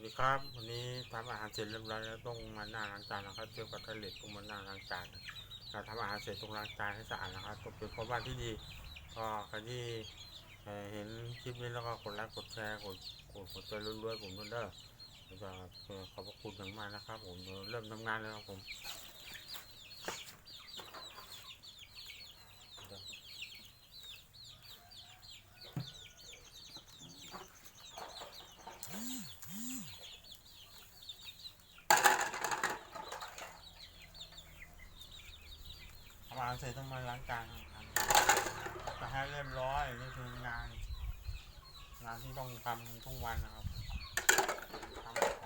สวัสดีครับ วันนี้ทำอาหารเสร็จเรียบร้อยแล้วต้องมาหน้าล้างจานนะครับเจอกับทะเลต้องมาหน้าล้างจานเราทำอาหารเสร็จต้องล้างจานให้สะอาดนะครับต้องเป็นพ่อบ้านที่ดีก็ใครที่เห็นคลิปนี้แล้วก็กดไลค์กดแชร์กดกดกดใจรวยๆผมด้วยเด้อแล้วก็ขอบพระคุณอย่างมากนะครับ ผมเริ่มทำงานแล้วครับผมทำอาหาร เสร็จต้องมาล้างจานครับจะให้เรียบร้อยนี่คืองาน งานที่ต้องทำทุกวันนะครับทำ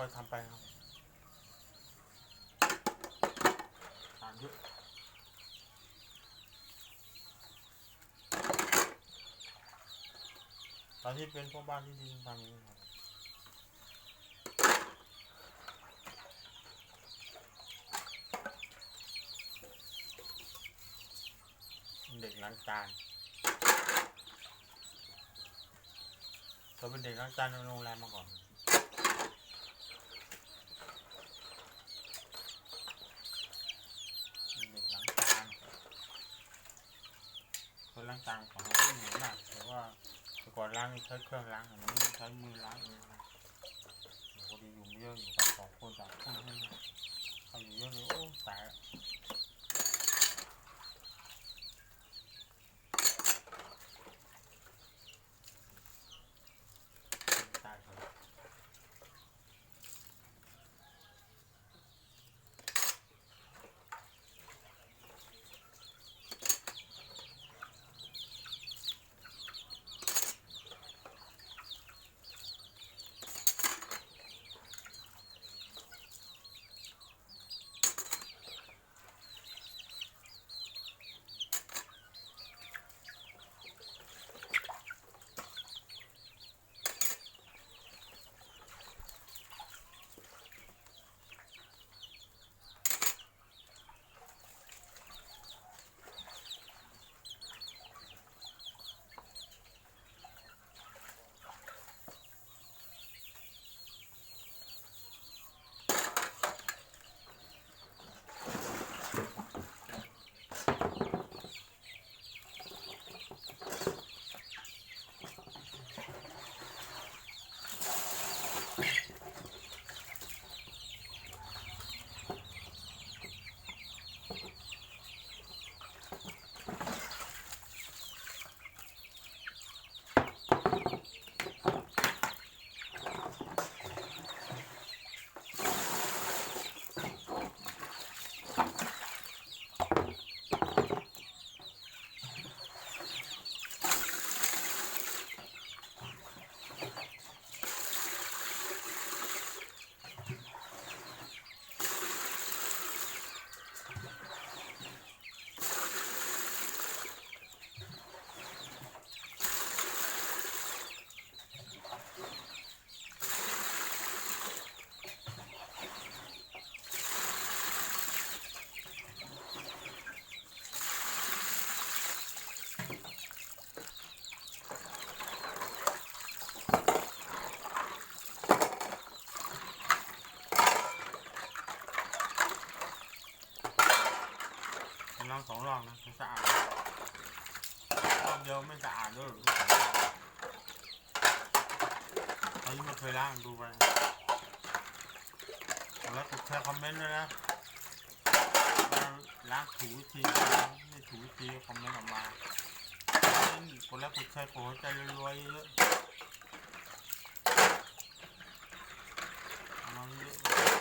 ค่อยทำไปครับทานเยอะตอนที่เป็นพ่อบ้านที่ดีทำอย่างนี้ครับเด็กล้างจานเราเป็นเด็กล้างจานในโรงแรมมาก่อน เด็กล้างจานคน ล้างจานของเราเหนื่อนมากแต่ว่าแต่ก่อนล้างนี่ใช้เครื่องล้างอันนี้ใช้มือล้างเองนะพอดีอยู่เยอะอยู่กันสองคนสามคนให้เขาอยู่เยอะเลยโอ้ตาย ลองนะถึงสะอาดรอบเดียวไม่สะอาดด้วยหรือเขายังไม่เคยล้างดูไปแล้วกดแชร์คอมเมนต์ด้วยนะล้างถูทีไม่ถูทีคอมเมนต์ออกมาเล่นแล้วกดแชร์กดหัวใจรวยเยอะเอามาเยอะ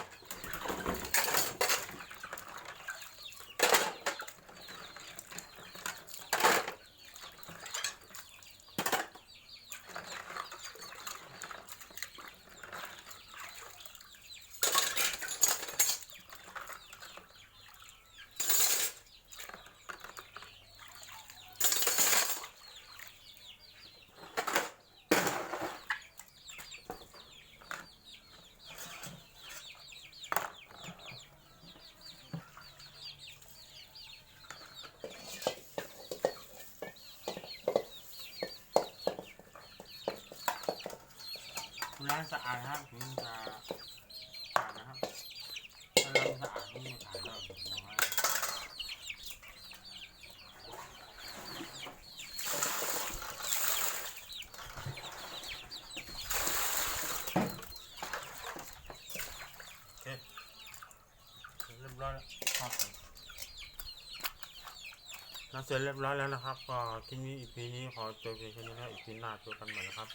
ล้างสะอาดครับถึงจะสะอาดนะครับถ้าล้างสะอาดนี่ไม่ขายแล้วผมบอกให้โอเคเรียบร้อยแล้วครับน่าเสร็จเรียบร้อยแล้วนะครับก็ที่นี้อีพีนี้ขอจบเพียงแค่นี้นะอีพีหน้าเจอกันใหม่นะครับ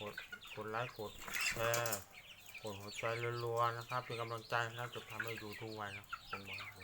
กดกดไลค์กดแชร์กดหัวใจรัวๆนะครับเป็นกำลังใจนะจะทำให้ดูทุกวันนะผมบอก